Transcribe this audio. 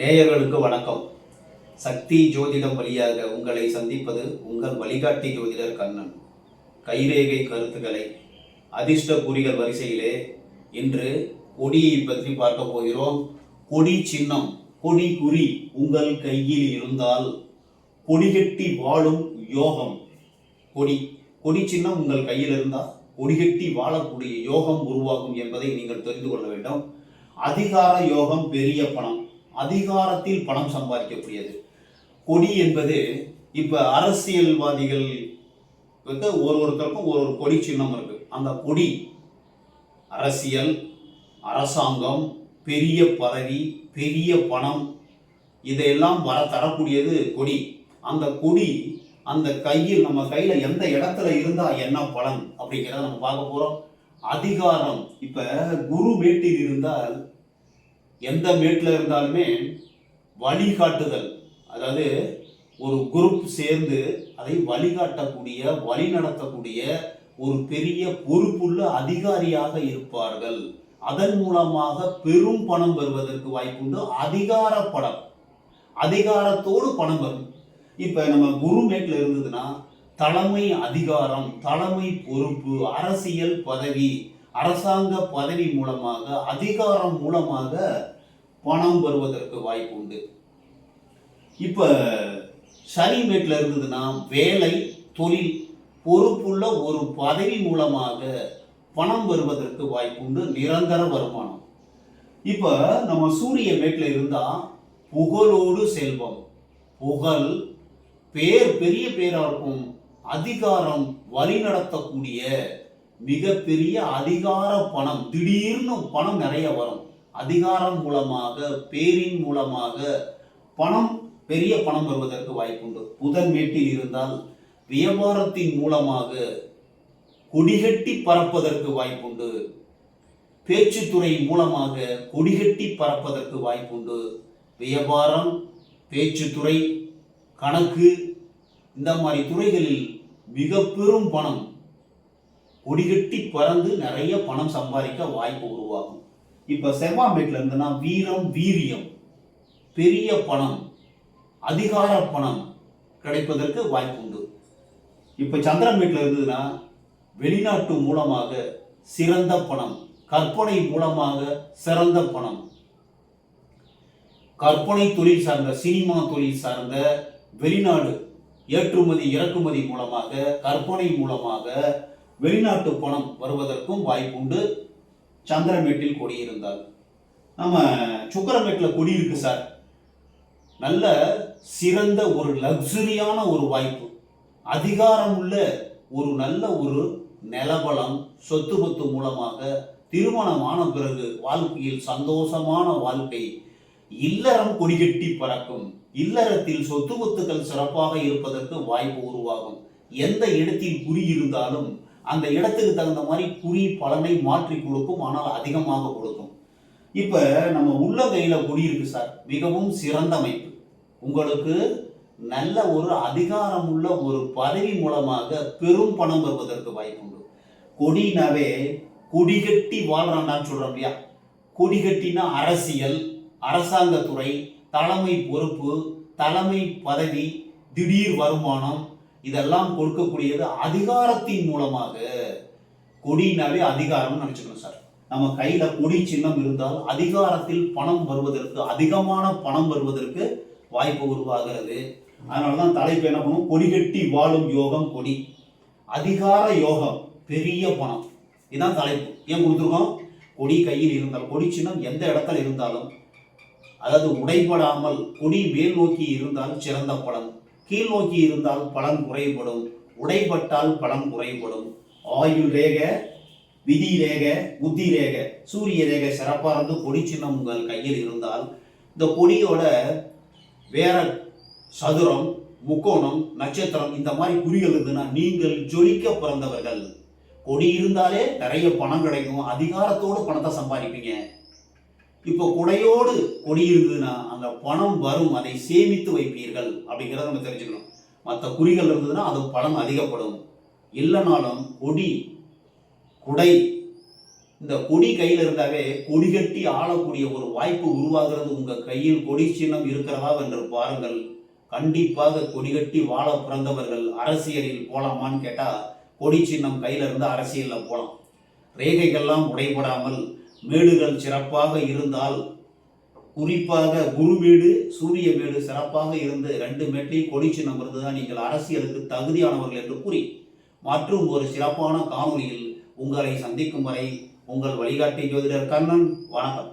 நேயர்களுக்கு வணக்கம். சக்தி ஜோதிடம் வழியாக உங்களை சந்திப்பது உங்கள் வழிகாட்டி ஜோதிடர் கண்ணன். கைரேகை கருத்துக்களை அதிர்ஷ்ட குறிகள் வரிசையிலே இன்று கொடியை பற்றி பார்க்க போகிறோம். கொடி சின்னம் கொடி குறி உங்கள் கையில் இருந்தால் கொடிகட்டி வாழும் யோகம். கொடி கொடி சின்னம் உங்கள் கையில் இருந்தால் கொடிகட்டி வாழக்கூடிய யோகம் உருவாகும் என்பதை நீங்கள் தெரிந்து கொள்ள வேண்டும். அதிகார யோகம் பெரிய பணம். அதிகாரத்தில் பணம் சம்பாதிக்கக்கூடியது. கொடி என்பது இப்போ அரசியல்வாதிகள் வந்து ஒரு ஒருத்தருக்கும் ஒரு ஒரு கொடி சின்னம் இருக்கு. அந்த கொடி அரசியல் அரசாங்கம் பெரிய பதவி பெரிய பணம் இதையெல்லாம் வர தரக்கூடியது கொடி. அந்த கொடி அந்த கையில் நம்ம கையில் எந்த இடத்துல இருந்தால் என்ன பலன் அப்படிங்கிறத நம்ம பார்க்க போகிறோம் அதிகாரம் இப்போ குரு வீட்டில் இருந்தால் எந்த மேட்டில் இருந்தாலுமே வழிகாட்டுதல் அதாவது ஒரு குரூப் சேர்ந்து அதை வழிகாட்டக்கூடிய வழி நடத்தக்கூடிய ஒரு பெரிய பொறுப்புள்ள அதிகாரியாக இருப்பார்கள். அதன் மூலமாக பெரும் பணம் வருவதற்கு வாய்ப்புண்டு. அதிகார படம் அதிகாரத்தோடு பணம் வரும். இப்போ நம்ம குரு மேட்டில் இருந்ததுன்னா தலைமை அதிகாரம் தலைமை பொறுப்பு அரசியல் பதவி அரசாங்க பதவி மூலமாக அதிகாரம் மூலமாக பணம் வருவதற்கு வாய்ப்பு உண்டு. இப்ப சனி வீட்டில் இருந்ததுன்னா வேலை தொழில் பொறுப்புள்ள ஒரு பதவி மூலமாக பணம் வருவதற்கு வாய்ப்புண்டு நிரந்தர வருமானம். இப்ப நம்ம சூரிய மேட்ல இருந்தா புகழோடு செல்வம். புகழ் பேர் பெரிய பேரா இருக்கும். அதிகாரம் வழி நடத்தக்கூடிய மிகப்பெரிய அதிகார பணம். திடீர்னு பணம் நிறைய வரும். அதிகாரம் மூலமாக பேரின் மூலமாக பணம் பெரிய பணம் வருவதற்கு வாய்ப்புண்டு. புதன் மேட்டில் இருந்தால் வியாபாரத்தின் மூலமாக கொடிகட்டி பறப்பதற்கு வாய்ப்புண்டு. பேச்சுத்துறை மூலமாக கொடிகட்டி பறப்பதற்கு வாய்ப்புண்டு. வியாபாரம் பேச்சுத்துறை கணக்கு இந்த மாதிரி துறைகளில் மிக பெரும் பணம் கொடிகட்டி பறந்து நிறைய பணம் சம்பாதிக்க வாய்ப்பு உருவாகும். இப்போ செவ்வாய் வீட்டில் இருந்ததுன்னா வீரம் வீரியம் பெரிய பணம் அதிகார பணம் கிடைப்பதற்கு வாய்ப்பு உண்டு. இப்போ சந்திரன் வீட்டில் இருந்ததுன்னா வெளிநாட்டு மூலமாக சிறந்த பணம் கற்பனை மூலமாக சிறந்த பணம். கற்பனை தொழில் சார்ந்த சினிமா தொழில் சார்ந்த வெளிநாடு ஏற்றுமதி இறக்குமதி மூலமாக கற்பனை மூலமாக வெளிநாட்டு பணம் வருவதற்கும் வாய்ப்புண்டு சந்திரமேட்டில் கொடி இருந்தால். நம்ம சுக்கரமேட்டில் கொடி இருக்கு சார். நல்ல சிறந்த ஒரு லக்ஸுரியான ஒரு வாய்ப்பு. அதிகாரம் உள்ள ஒரு நல்ல ஒரு நிலபலம் சொத்து பத்து மூலமாக திருமணமான பிறகு வாழ்க்கையில் சந்தோஷமான வாழ்க்கை. இல்லறம் கொடிகட்டி பறக்கும். இல்லறத்தில் சொத்து பத்துக்கள் சிறப்பாக இருப்பதற்கு வாய்ப்பு உருவாகும். எந்த இடத்தில் குறியிருந்தாலும் இருந்தாலும் அந்த இடத்துக்கு தகுந்த மாதிரி குறி பலனை மாற்றி கொடுக்கும் ஆனால் அதிகமாக கொடுக்கும். இப்போ நம்ம உள்ள கையில் கொடி இருக்கு சார். மிகவும் சிறந்த அமைப்பு. உங்களுக்கு நல்ல ஒரு அதிகாரமுள்ள ஒரு பதவி மூலமாக பெரும் பணம் வருவதற்கு வாய்ப்புண்டு கொடினாவே கொடிகட்டி வாழ்றான்டான்னு சொல்கிறோம் இல்லையா? கொடிகட்டினா அரசியல் அரசாங்கத்துறை தலைமை பொறுப்பு தலைமை பதவி திடீர் வருமானம் இதெல்லாம் கொடுக்கக்கூடியது அதிகாரத்தின் மூலமாக. கொடினாவே அதிகாரம்னு நினைச்சுக்கணும் சார். நம்ம கையில கொடி சின்னம் இருந்தால் அதிகாரத்தில் பணம் வருவதற்கு அதிகமான பணம் வருவதற்கு வாய்ப்பு உருவாகிறது. அதனால தான் தலைப்பு என்ன பண்ணும்? கொடி கட்டி வாழும் யோகம் கொடி. அதிகார யோகம் பெரிய பணம். இதான் தலைப்பு. ஏன் கொடுத்துருக்கோம்? கொடி கையில் இருந்தால் கொடி சின்னம் எந்த இடத்துல இருந்தாலும் அதாவது உடைபடாமல் கொடி மேல் நோக்கி இருந்தால் சிறந்த பலன். கீழ் நோக்கி இருந்தால் பலன் குறைபடும் உடைபட்டால் பலன் குறைபடும். ஆயுள் ரேக விதி ரேக புத்தி ரேக சூரிய ரேக சிறப்பாக இருந்து கொடி சின்னம் உங்கள் கையில் இருந்தால் இந்த கொடியோட வேற சதுரம் முக்கோணம் நட்சத்திரம் இந்த மாதிரி குறிகள் இருந்ததுன்னா நீங்கள் ஜொலிக்க பிறந்தவர்கள். கொடி இருந்தாலே நிறைய பணம் கிடைக்கும். அதிகாரத்தோடு பணத்தை சம்பாதிப்பீங்க. இப்போ குடையோடு கொடி இருந்ததுன்னா அந்த பணம் வரும் அதை சேமித்து வைப்பீர்கள் அப்படிங்கிறத நம்ம தெரிஞ்சுக்கணும். மற்ற குறிகள் இருந்ததுன்னா அது பணம் அதிகப்படும். இல்லைனாலும் கொடி குடை இந்த கொடி கையில் இருந்தாவே கொடி கட்டி ஆளக்கூடிய ஒரு வாய்ப்பு உருவாகிறது. உங்கள் கையில் கொடி சின்னம் இருக்கிறதா என்று பாருங்கள். கண்டிப்பாக கொடி கட்டி வாழ பிறந்தவர்கள் அரசியலில் போலாமான்னு கேட்டால் கொடி சின்னம் கையில் இருந்து அரசியலில் போகலாம் ரேகைகள்லாம் உடைபடாமல் மேடுகள் சிறப்பாக இருந்தால் குறிப்பாக குரு வீடு சூரிய வீடு சிறப்பாக இருந்து ரெண்டு மேட்டையும் கொடிச்சு நம்புறது தான் நீங்கள் அரசியலுக்கு தகுதியானவர்கள் என்று கூறி மற்றும் ஒரு சிறப்பான காணொலியில் உங்களை சந்திக்கும் வரை உங்கள் வழிகாட்டி ஜோதிடர் கண்ணன் வணக்கம்.